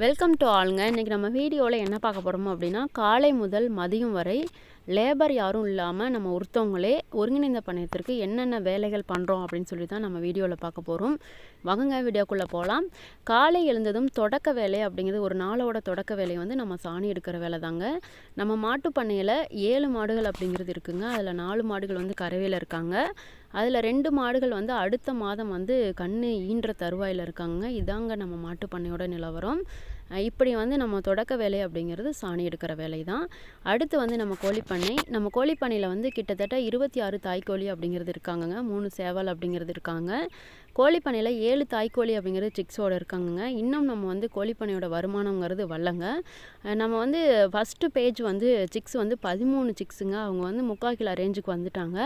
Welcome to ஆளுங்க. இன்றைக்கி நம்ம வீடியோவில் என்ன பார்க்க போகிறோமோ அப்படின்னா காலை முதல் மதியம் வரை லேபர் யாரும் இல்லாமல் நம்ம ஒருத்தவங்களே ஒருங்கிணைந்த பணியத்திற்கு என்னென்ன வேலைகள் பண்ணுறோம் அப்படின்னு சொல்லி தான் நம்ம வீடியோவில் பார்க்க போகிறோம் வாங்குங்க வீடியோக்குள்ளே போகலாம் காலை எழுந்ததும் தொடக்க வேலை அப்படிங்கிறது ஒரு நாளோட தொடக்க வேலை வந்து நம்ம சாணி எடுக்கிற வேலை தாங்க. நம்ம மாட்டு பண்ணையில் ஏழு மாடுகள் அப்படிங்கிறது இருக்குங்க. அதில் நாலு மாடுகள் வந்து கறவையில் இருக்காங்க. அதில் ரெண்டு மாடுகள் வந்து அடுத்த மாதம் வந்து கன்று ஈன்ற தருவாயில் இருக்காங்க. இதாங்க நம்ம மாட்டுப் பண்ணையோட நிலவரம். இப்படி வந்து நம்ம தொடக்க வேலை அப்படிங்கிறது சாணி எடுக்கிற வேலை தான் அடுத்து வந்து நம்ம கோழிப்பண்ணை. நம்ம கோழிப்பண்ணையில் வந்து கிட்டத்தட்ட இருபத்தி ஆறு தாய்க்கோழி அப்படிங்கிறது இருக்காங்கங்க. மூணு சேவல் அப்படிங்கிறது இருக்காங்க. கோழிப்பண்ணையில் ஏழு தாய்க்கோழி அப்படிங்கிறது சிக்ஸோட இருக்காங்கங்க. இன்னும் நம்ம வந்து கோழிப்பண்ணையோட வருமானங்கிறது வரலங்க. நம்ம வந்து ஃபஸ்ட்டு பேஜ் வந்து சிக்ஸ் வந்து பதிமூணு சிக்ஸுங்க அவங்க வந்து முக்கால் கிலோ ரேஞ்சுக்கு வந்துட்டாங்க.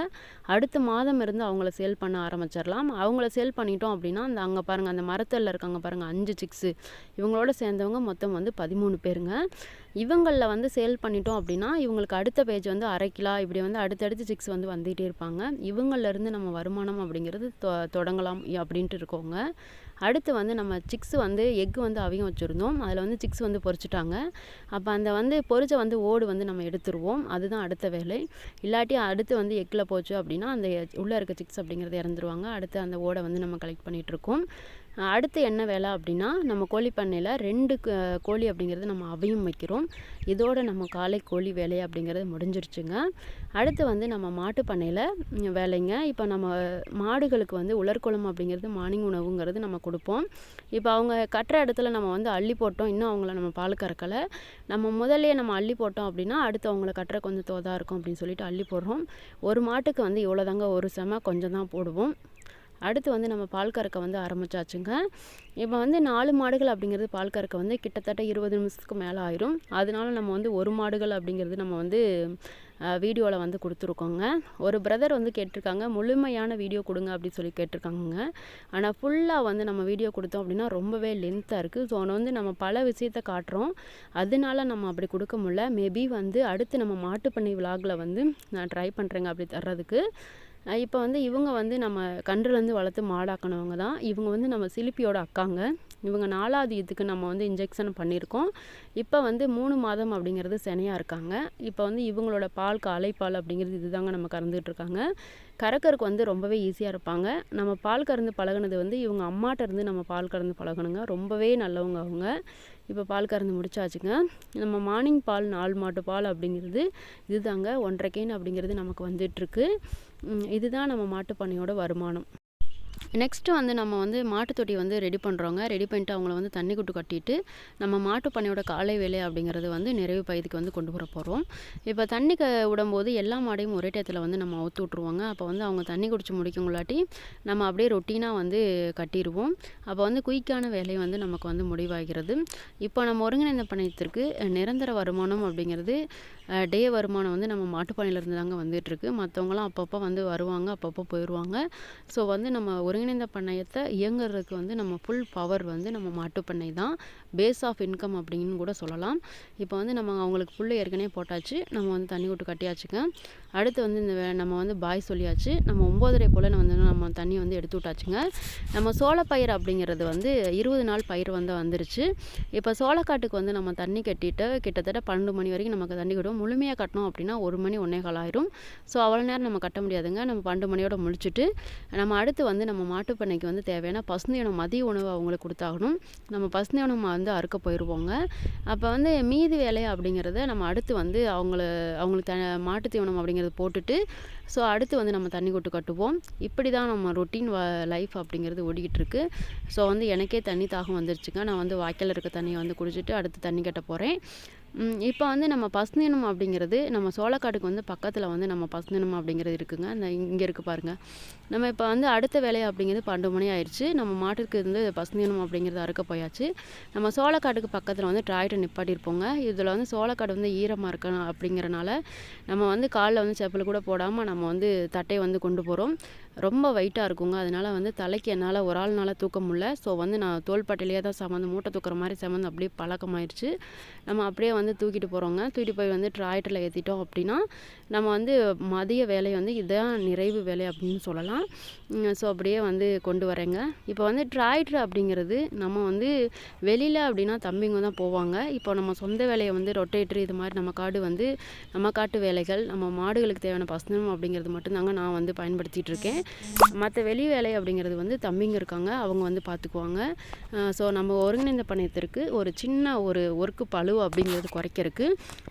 அடுத்த மாதம் இருந்து அவங்கள சேல் பண்ண ஆரம்பிச்சிடலாம். அவங்கள சேல் பண்ணிட்டோம் அப்படின்னா அந்த அங்கே பாருங்கள் அந்த மரத்தில் இருக்காங்க பாருங்கள் அஞ்சு சிக்ஸு இவங்களோட சேர்ந்தவங்க மொத்தம் வந்து பதிமூணு பேருங்க. இவங்களில் வந்து சேல் பண்ணிட்டோம் அப்படின்னா இவங்களுக்கு அடுத்த பேஜ் வந்து அரை கிலோ இப்படி வந்து அடுத்தடுத்து சிக்ஸ் வந்து வந்துகிட்டே இருப்பாங்க. இவங்கள்லேருந்து நம்ம வருமானம் அப்படிங்கிறது தொ தொடங்கலாம் அப்படின்ட்டு இருக்கோங்க. அடுத்து வந்து நம்ம சிக்ஸ் வந்து எக் வந்து அவியம் வச்சுருந்தோம். அதில் வந்து சிக்ஸ் வந்து பொறிச்சிட்டாங்க அப்போ அந்த வந்து பொறிச்ச வந்து ஓடு வந்து நம்ம எடுத்துருவோம். அதுதான் அடுத்த வேலை. இல்லாட்டி அடுத்து வந்து எக்கில் போச்சு அப்படின்னா அந்த உள்ளே இருக்க சிக்ஸ் அப்படிங்கிறது இறந்துருவாங்க. அடுத்து அந்த ஓடை வந்து நம்ம கலெக்ட் பண்ணிகிட்ருக்கோம் அடுத்து என்ன வேலை அப்படின்னா நம்ம கோழி பண்ணையில் ரெண்டு கோழி அப்படிங்கிறது நம்ம அவையும் வைக்கிறோம். இதோட நம்ம காலை கோழி வேலை அப்படிங்கிறது முடிஞ்சிருச்சுங்க. அடுத்து வந்து நம்ம மாட்டு பண்ணையில் வேலைங்க. இப்போ நம்ம மாடுகளுக்கு வந்து உலர்குளம் அப்படிங்கிறது மார்னிங் உணவுங்கிறது நம்ம கொடுப்போம். இப்போ அவங்க கட்டுற இடத்துல நம்ம வந்து அள்ளி போட்டோம். இன்னும் அவங்கள நம்ம பால் கறக்கலை. நம்ம முதல்ல நம்ம அள்ளி போட்டோம் அப்படின்னா அடுத்து அவங்கள கட்டுற கொஞ்சம் தோதாக இருக்கும் அப்படின்னு சொல்லிட்டு அள்ளி போடுறோம். ஒரு மாட்டுக்கு வந்து இவ்வளோதாங்க ஒரு செம கொஞ்சம் தான் போடுவோம். அடுத்து வந்து நம்ம பால் கறக்க வந்து ஆரம்பிச்சாச்சுங்க. இப்போ வந்து நாலு மாடுகள் அப்படிங்கிறது பால் கறக்க வந்து கிட்டத்தட்ட இருபது நிமிஷத்துக்கு மேலே ஆயிரும். அதனால நம்ம வந்து ஒரு மாடுகள் அப்படிங்கிறது நம்ம வந்து வீடியோவில் வந்து கொடுத்துருக்கோங்க. ஒரு பிரதர் வந்து கேட்டிருக்காங்க முழுமையான வீடியோ கொடுங்க அப்படின்னு சொல்லி கேட்டிருக்காங்க ஆனால் ஃபுல்லாக வந்து நம்ம வீடியோ கொடுத்தோம் அப்படின்னா ரொம்பவே லென்த்தாக இருக்குது ஸோ வந்து நம்ம பல விஷயத்த காட்டுறோம். அதனால நம்ம அப்படி கொடுக்க முடியல. மேபி வந்து அடுத்து நம்ம மாட்டுப்பண்ணை விலாகில் வந்து நான் ட்ரை பண்ணுறேங்க அப்படி தர்றதுக்கு. இப்போ வந்து இவங்க வந்து நம்ம கன்றுலேருந்து வளர்த்து மாடாக்கினவங்க தான். இவங்க வந்து நம்ம சிலிப்பியோட அக்காங்க. இவங்க நாலாவது இதுக்கு நம்ம வந்து இன்ஜெக்ஷன் பண்ணியிருக்கோம் இப்போ வந்து மூணு மாதம் அப்படிங்கிறது செனையாக இருக்காங்க. இப்போ வந்து இவங்களோட பால் காலைப்பால் அப்படிங்கிறது இதுதாங்க நம்ம கறந்துகிட்ருக்காங்க கறக்கறக்கு வந்து ரொம்பவே ஈஸியாக இருப்பாங்க. நம்ம பால் கறந்து பழகுனது வந்து இவங்க அம்மாட்ட இருந்து நம்ம பால் கறந்து பழகணுங்க. ரொம்பவே நல்லவங்க அவங்க. இப்போ பால் கறந்து முடிச்சாச்சுங்க. நம்ம மார்னிங் பால் நாலு மாட்டு பால் அப்படிங்கிறது இதுதாங்க ஒன்றரை கேன் அப்படிங்கிறது நமக்கு வந்துட்டுருக்கு. இதுதான் நம்ம மாட்டுப் பண்ணையோட வருமானம். நெக்ஸ்ட்டு வந்து நம்ம வந்து மாட்டு தொட்டி வந்து ரெடி பண்ணுறோங்க ரெடி பண்ணிட்டு அவங்கள வந்து தண்ணி குட்டு கட்டிட்டு நம்ம மாட்டு பண்ணையோட காலை வேலை அப்படிங்கிறது வந்து நிறைவு பகுதிக்கு வந்து கொண்டு வர போகிறோம் இப்போ தண்ணி க விடும்போது எல்லா மாடையும் ஒரே டயத்தில் வந்து நம்ம அவுத்து விட்ருவாங்க அப்போ வந்து அவங்க தண்ணி குடிச்சு முடிக்குங்களாட்டி நம்ம அப்படியே ரொட்டீனாக வந்து கட்டிடுவோம் அப்போ வந்து குயிக்கான வேலை வந்து நமக்கு வந்து முடிவாகிறது. இப்போ நம்ம ஒருங்கிணைந்த பணையத்திற்கு நிரந்தர வருமானம் அப்படிங்கிறது டே வருமானம் வந்து நம்ம மாட்டுப்பானையிலேருந்து தாங்க வந்துட்டுருக்கு. மற்றவங்களாம் அப்பப்போ வந்து வருவாங்க அப்பப்போ போயிடுவாங்க ஸோ வந்து நம்ம ஒருங்கிணைந்த பண்ணையத்தை இயங்குறதுக்கு வந்து நம்ம ஃபுல் பவர் வந்து நம்ம மாட்டுப்பண்ணை தான். பேஸ் ஆஃப் இன்கம் அப்படின்னு கூட சொல்லலாம். இப்போ வந்து நம்ம அவங்களுக்கு புல்லு ஏற்கனவே போட்டாச்சு. நம்ம வந்து தண்ணி விட்டு கட்டியாச்சுங்க. அடுத்து வந்து இந்த வே- நம்ம வந்து பாய் சொல்லியாச்சு. நம்ம ஒம்போதரை போல் வந்து நம்ம தண்ணி வந்து எடுத்து விட்டாச்சுங்க. நம்ம சோளப்பயிர் அப்படிங்கிறது வந்து இருபது நாள் பயிர் வந்து வந்துருச்சு. இப்போ சோளக்காட்டுக்கு வந்து நம்ம தண்ணி கட்டிட்டு கிட்டத்தட்ட பன்னெண்டு மணி வரைக்கும் நமக்கு தண்ணி கட்டும் முழுமையாக கட்டணும் அப்படின்னா ஒரு மணி ஒன்றே கால் ஆயிரும். ஸோ அவ்வளோ நேரம் நம்ம கட்ட முடியாதுங்க. நம்ம பன்னெண்டு மணியோட முடிச்சுட்டு நம்ம அடுத்து வந்து நம்ம மாட்டுப்பண்ணைக்கு வந்து தேவையான பசுந்தீவனம் மதிய உணவு அவங்களுக்கு கொடுத்தாகணும். நம்ம பசுந்தீவனம் வந்து அறுக்க போயிடுவோங்க அப்போ வந்து மீதி வேலை அப்படிங்கிறத நம்ம அடுத்து வந்து அவங்கள அவங்களுக்கு த மாட்டு தீவனம் அப்படிங்கிறது போட்டுட்டு ஸோ அடுத்து வந்து நம்ம தண்ணி கொட்டு கட்டுவோம். இப்படி தான் நம்ம ரொட்டீன் லைஃப் அப்படிங்கிறது ஓடிக்கிட்டு இருக்கு. ஸோ வந்து எனக்கே தண்ணி தாகம் வந்துருச்சுங்க. நான் வந்து வாய்க்கால் இருக்க தண்ணியை வந்து குடிச்சிட்டு அடுத்து தண்ணி கட்ட போகிறேன் இப்போ வந்து நம்ம பசுந்தினம் அப்படிங்கிறது நம்ம சோளக்காட்டுக்கு வந்து பக்கத்தில் வந்து நம்ம பசுந்தினம் அப்படிங்கிறது இருக்குங்க. அந்த இங்கே இருக்குது பாருங்கள் நம்ம இப்போ வந்து அடுத்த வேலை அப்படிங்கிறது பன்னெண்டு மணி ஆயிடுச்சு. நம்ம மாட்டுக்கு வந்து பசுந்தினம் அப்படிங்கிறது அறுக்க போயாச்சு. நம்ம சோளக்காட்டுக்கு பக்கத்தில் வந்து டிராக்டர் நிப்பாட்டியிருப்போங்க இதில் வந்து சோளக்காடு வந்து ஈரமாக இருக்கணும் அப்படிங்கிறனால நம்ம வந்து காலில் வந்து செப்பல் கூட போடாமல் நம்ம வந்து தட்டையை வந்து கொண்டு போகிறோம் ரொம்ப வெயிட்டாக இருக்குங்க. அதனால் வந்து தலைக்கு என்னால் ஒரு ஆள்னால தூக்க முடியல. ஸோ வந்து நான் தோள்பட்டையிலேயே தான் சமந்து மூட்டை தூக்குற மாதிரி சமந்து அப்படியே பழக்கமாயிடுச்சு நம்ம அப்படியே வந்து தூக்கிட்டு போகிறோங்க தூக்கிட்டு போய் வந்து டிராக்டரில் ஏற்றிட்டோம் அப்படின்னா நம்ம வந்து மதிய வேலை வந்து இதுதான் நிறைவு வேலை அப்படின்னு சொல்லலாம். ஸோ அப்படியே வந்து கொண்டு வரேங்க. இப்போ வந்து டிராக்டர் அப்படிங்கிறது நம்ம வந்து வெளியில் அப்படின்னா தம்பிங்க தான் போவாங்க. இப்போ நம்ம சொந்த வேலையை வந்து ரொட்டேட்ரு இது மாதிரி நம்ம காடு வந்து நம்ம காட்டு வேலைகள் நம்ம மாடுகளுக்கு தேவையான பசனம் அப்படிங்கிறது மட்டும்தாங்க நான் வந்து பயன்படுத்திகிட்டு இருக்கேன். மற்ற வெளி வேலை அப்படிங்கிறது வந்து தம்பிங்க இருக்காங்க அவங்க வந்து பார்த்துக்குவாங்க ஸோ நம்ம ஒருங்கிணைந்த பணியத்திற்கு ஒரு சின்ன ஒரு ஒர்க்கு பழுவு அப்படிங்கிறது குறைக்கிறதுக்கு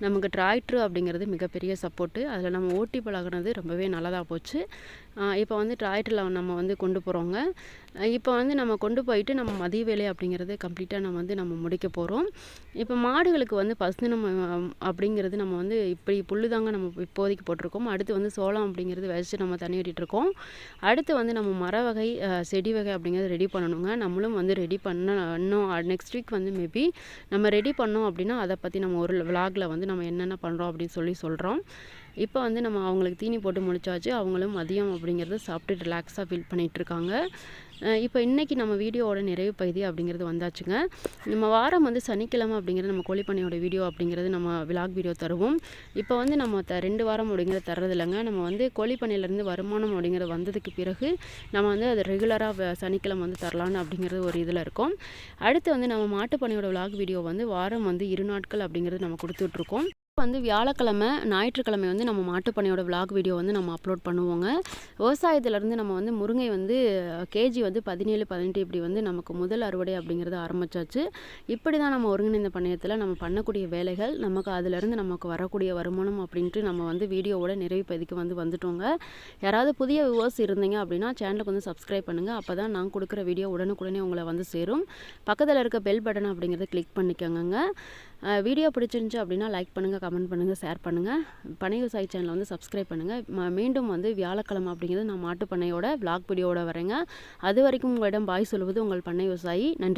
நமக்கு டிராக்டர் அப்படிங்கிறது மிகப்பெரிய சப்போர்ட்டு அதில் நம்ம ஓட்டி பழகினது ரொம்பவே நல்லதாக போச்சு. இப்போ வந்து டிராக்டரில் நம்ம வந்து கொண்டு போகிறோங்க இப்போ வந்து நம்ம கொண்டு போயிட்டு நம்ம மதிய வேலை அப்படிங்கிறது கம்ப்ளீட்டாக நம்ம வந்து நம்ம முடிக்க போகிறோம் இப்போ மாடுகளுக்கு வந்து பசு நம்ம அப்படிங்கிறது நம்ம வந்து இப்படி புல்லு தாங்க நம்ம இப்போதைக்கு போட்டிருக்கோம். அடுத்து வந்து சோளம் அப்படிங்கிறது விதைச்சி நம்ம தண்ணி விட்டுருக்கோம் அடுத்து வந்து நம்ம மர வகை செடி வகை அப்படிங்கிறது ரெடி பண்ணணுங்க. நம்மளும் வந்து ரெடி பண்ண இன்னும் நெக்ஸ்ட் வீக் வந்து மேபி நம்ம ரெடி பண்ணோம் அப்படின்னா அதை பற்றி நம்ம ஒரு விலாகில் வந்து நம்ம என்னென்ன பண்ணுறோம் அப்படின்னு சொல்லி சொல்கிறோம் இப்போ வந்து நம்ம அவங்களுக்கு தீனி போட்டு முடிச்சாச்சு அவங்களும் மதியம் அப்படிங்கிறது சாப்பிட்டு ரிலாக்ஸாக ஃபீல் பண்ணிகிட்ருக்காங்க இப்போ இன்றைக்கி நம்ம வீடியோவோட நிறைவு பகுதி அப்படிங்கிறது வந்தாச்சுங்க. நம்ம வாரம் வந்து சனிக்கிழமை அப்படிங்கிறது நம்ம கோழிப்பண்ணையோட வீடியோ அப்படிங்கிறது நம்ம விலாக் வீடியோ தருவோம். இப்போ வந்து நம்ம த ரெண்டு வாரம் அப்படிங்கிறத தர்றது இல்லைங்க நம்ம வந்து கோழிப்பண்ணையிலேருந்து வருமானம் அப்படிங்கிறது வந்ததுக்கு பிறகு நம்ம வந்து அதை ரெகுலராக சனிக்கிழமை வந்து தரலான்னு அப்படிங்கிறது ஒரு இதில் இருக்கும். அடுத்து வந்து நம்ம மாட்டுப்பண்ணையோட விலாக் வீடியோ வந்து வாரம் வந்து இரு நாட்கள் அப்படிங்கிறது நம்ம கொடுத்துட்ருக்கோம். வந்து வியாழக்கிழமை ஞாயிற்றுக்கிழமை வந்து நம்ம மாட்டுப்பண்ணையோட விலாக் வீடியோ வந்து நம்ம அப்லோட் பண்ணுவோங்க. விவசாயத்துலேருந்து நம்ம வந்து முருங்கை வந்து கேஜி வந்து பதினேழு பதினெட்டு இப்படி வந்து நமக்கு முதல் அறுவடை அப்படிங்கிறது ஆரம்பிச்சாச்சு. இப்படி தான் நம்ம ஒருங்கிணைந்த பண்ணையத்தில் நம்ம பண்ணக்கூடிய வேலைகள் நமக்கு அதிலிருந்து நமக்கு வரக்கூடிய வருமானம் அப்படின்ட்டு நம்ம வந்து வீடியோவோட நிறைவு பதிக்கு வந்து வந்துட்டோங்க. யாராவது புதிய வியூவர்ஸ் இருந்தீங்க அப்படின்னா சேனலுக்கு வந்து சப்ஸ்கிரைப் பண்ணுங்கள் அப்போ தான் நான் கொடுக்குற வீடியோ உடனுக்குடனே உங்களை வந்து சேரும். பக்கத்தில் இருக்க பெல் பட்டன் அப்படிங்கிறத கிளிக் பண்ணிக்கோங்க வீடியோ பிடிச்சிருந்துச்சு அப்படின்னா லைக் பண்ணுங்கள் கமெண்ட் பண்ணுங்கள் ஷேர் பண்ணுங்கள் பனை விவசாயி சேனலை வந்து சப்ஸ்கிரைப் பண்ணுங்கள் மீண்டும் வந்து வியாழக்கிழமை அப்படிங்கிறது நான் மாட்டு பண்ணையோட விளாக் வீடியோட வரேங்க. அது வரைக்கும் உங்களிடம் பாய் சொல்வது உங்கள் பண்ணை விவசாயி நன்றி.